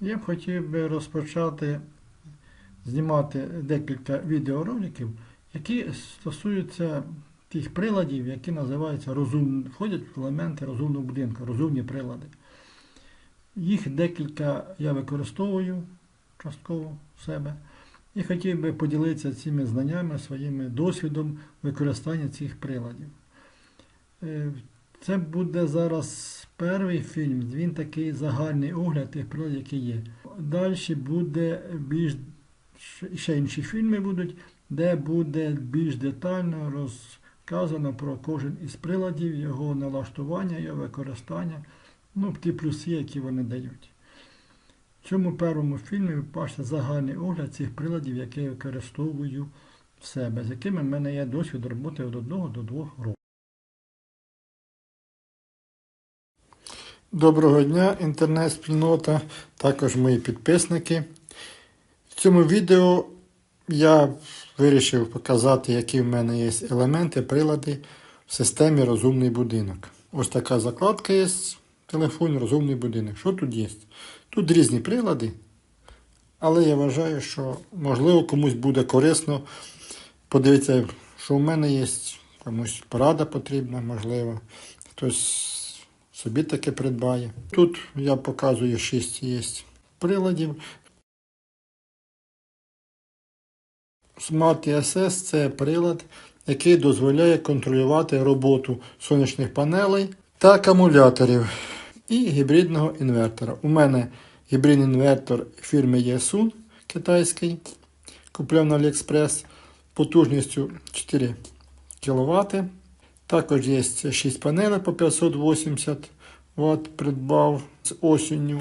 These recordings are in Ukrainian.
Я б хотів би розпочати знімати декілька відеороликів, які стосуються тих приладів, які називаються розум... входять в елементи розумного будинку, розумні прилади. Їх декілька я використовую частково в себе. І хотів би поділитися цими знаннями, своїм досвідом використання цих приладів. Це буде зараз перший фільм, він такий загальний огляд тих приладів, які є. Далі буде більш ще інші фільми будуть, де буде більш детально розказано про кожен із приладів, його налаштування, його використання, ну, ті плюси, які вони дають. В цьому першому фільмі ви бачите загальний огляд цих приладів, які я використовую в себе, з якими в мене є досвід роботи від 1 до 2 років. Доброго дня, інтернет-спільнота, також мої підписники. В цьому відео я вирішив показати, які в мене є елементи, прилади в системі розумний будинок. Ось така закладка є в телефоні розумний будинок. Що тут є? Тут різні прилади, але я вважаю, що можливо комусь буде корисно подивитися, що в мене є. Комусь порада потрібна, можливо. Хтось собі таке придбає. Тут я показую 6 є приладів. Smart ESS – це прилад, який дозволяє контролювати роботу сонячних панелей та акумуляторів і гібридного інвертора. У мене гібридний інвертор фірми Yesun китайський, купляв на AliExpress потужністю 4 кВт. Також є 6 панелей по 580 Вт, придбав з осінню.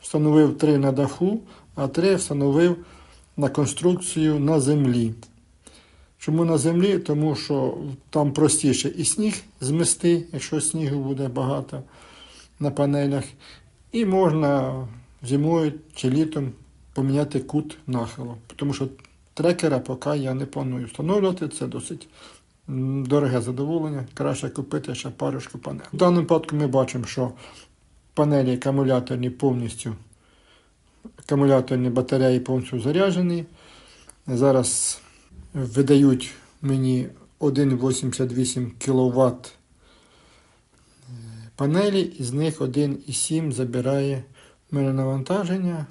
Встановив 3 на даху, а 3 встановив на конструкцію на землі. Чому на землі? Тому що там простіше і сніг змести, якщо снігу буде багато на панелях. І можна зимою чи літом поміняти кут нахилу. Тому що трекера поки я не планую встановлювати, це досить дороге задоволення. Краще купити ще парочку панелей. В даному випадку ми бачимо, що панелі акумуляторні повністю акумуляторні батареї повністю заряджені. Зараз видають мені 1,88 кВт панелі, із них 1,7 забирає в мене навантаження.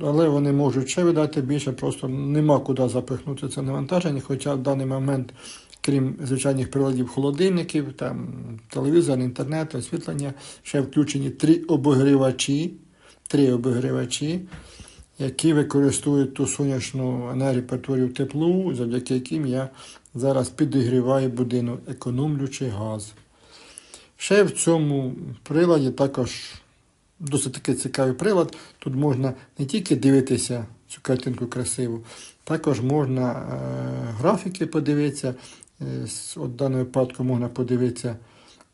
Але вони можуть ще видати більше, просто нема куди запихнути це навантаження. Хоча в даний момент, крім звичайних приладів холодильників, там, телевізор, інтернет, освітлення, ще включені три обогрівачі, три обогрівачі, які використовують ту сонячну енергію, перетворюють теплу, завдяки яким я зараз підігріваю будинок, економлюючи газ. Ще в цьому приладі також досить такий цікавий прилад. Тут можна не тільки дивитися цю картинку красиву, також можна е, графіки подивитися. Е, в даному випадку можна подивитися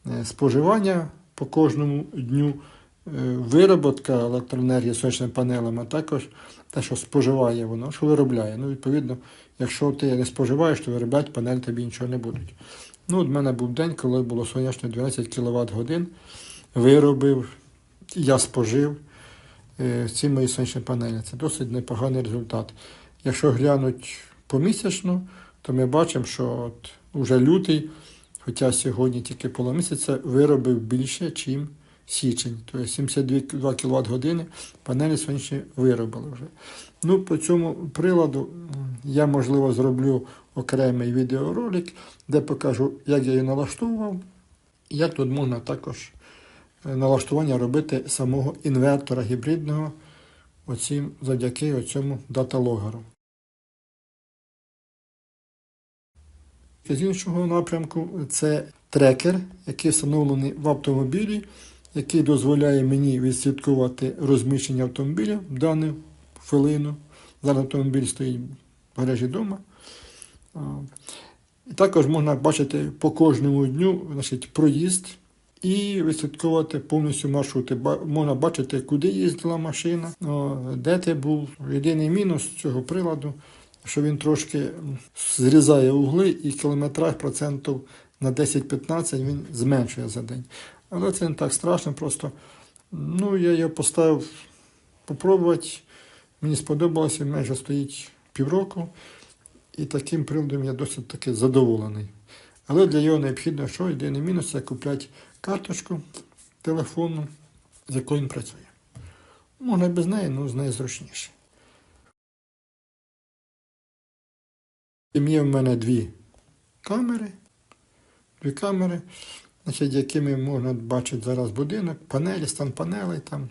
е, споживання по кожному дню, е, вироботка електроенергії сонячними панелями, а також те, що споживає воно, що виробляє. Ну, відповідно, якщо ти не споживаєш, то виробляти панель тобі нічого не будуть. Ну, от в мене був день, коли було сонячно 12 кВт годин. Виробив, я спожив е, ці мої сонячні панелі. Це досить непоганий результат. Якщо глянуть помісячно, то ми бачимо, що от уже лютий, хоча сьогодні тільки полумісяця, виробив більше, ніж січень. Тобто 72 кВт години панелі сонячні виробили вже. Ну, по цьому приладу я, можливо, зроблю окремий відеоролик, де покажу, як я її налаштовував, як тут можна також налаштування робити самого інвертора гібридного оцім, завдяки цьому даталогару. З іншого напрямку це трекер, який встановлений в автомобілі, який дозволяє мені відслідкувати розміщення автомобіля в дану хвилину. Зараз автомобіль стоїть в гаражі вдома. І також можна бачити по кожному дню значить, проїзд і відслідковувати повністю маршрути. Можна бачити, куди їздила машина, де ти був. Єдиний мінус цього приладу, що він трошки зрізає угли і кілометраж процентів на 10-15 він зменшує за день. Але це не так страшно, просто Ну, я його поставив попробувати. Мені сподобалося, майже стоїть півроку. І таким приладом я досить таки задоволений. Але для його необхідно, що єдиний мінус це купляти карточку телефонну, з якою він працює. Можна без неї, але з нею зручніше. Є в мене дві камери, дві камери, значить, якими можна бачити зараз будинок, панелі, стан панелей там.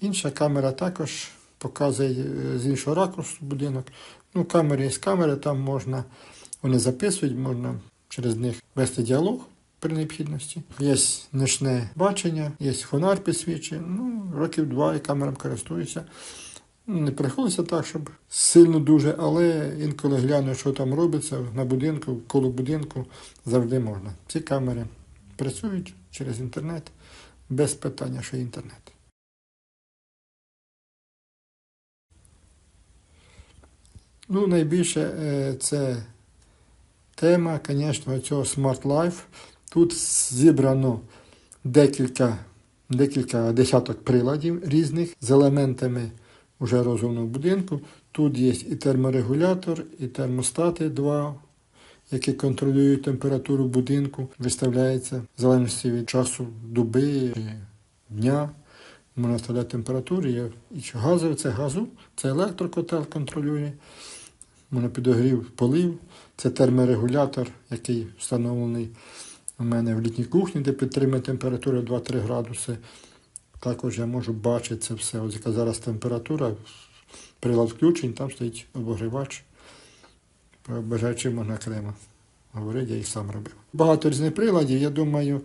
Інша камера також показує е, з іншого ракурсу будинок. Ну, камери є камери, там можна, вони записують, можна через них вести діалог при необхідності. Є нічне бачення, є фонар підсвічує. Ну, років два і камерам користуюся. Не приходиться так, щоб сильно дуже, але інколи гляну, що там робиться на будинку, коло будинку завжди можна. Ці камери працюють через інтернет без питання, що інтернет. Ну, найбільше е, це тема, звісно, цього Smart Life. Тут зібрано декілька, декілька десяток приладів різних з елементами уже розумного будинку. Тут є і терморегулятор, і термостати два, які контролюють температуру будинку. Виставляється в залежності від часу доби, дня. Можна вставляти температуру. Є газовий, це газу, це електрокотел контролює. Можна підогрів полив. Це терморегулятор, який встановлений у мене в літній кухні, де підтримує температуру 2-3 градуси. Також я можу бачити це все. Ось яка зараз температура, прилад включень, там стоїть обогрівач. Про бажаючи можна окремо говорити, я їх сам робив. Багато різних приладів. Я думаю,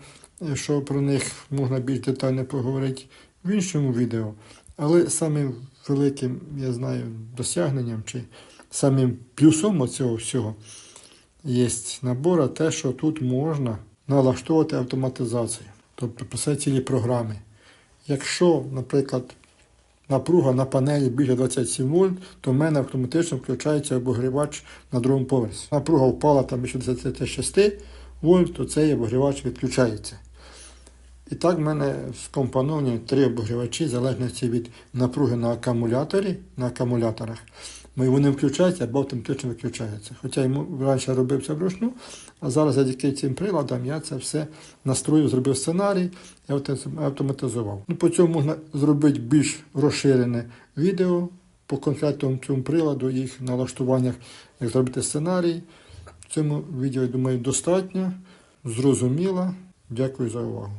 що про них можна більш детально поговорити в іншому відео. Але самим великим, я знаю, досягненням чи самим плюсом цього всього є набора те, що тут можна налаштовувати автоматизацію, тобто писати цілі програми. Якщо, наприклад, напруга на панелі більше 27 вольт, то в мене автоматично включається обогрівач на другому поверсі. Напруга впала там більше 26 вольт, то цей обогрівач відключається. І так в мене скомпоновані три обогрівачі, в залежності від напруги на акумуляторі, на акумуляторах. Ми вони включаються або автоматично виключаються. Хоча йому раніше робив це вручну, а зараз завдяки цим приладам я це все настрою, зробив сценарій і автоматизував. Ну, По цьому можна зробити більш розширене відео по конкретному цьому приладу, їх налаштуваннях, як зробити сценарій. В цьому відео, я думаю, достатньо. Зрозуміло. Дякую за увагу.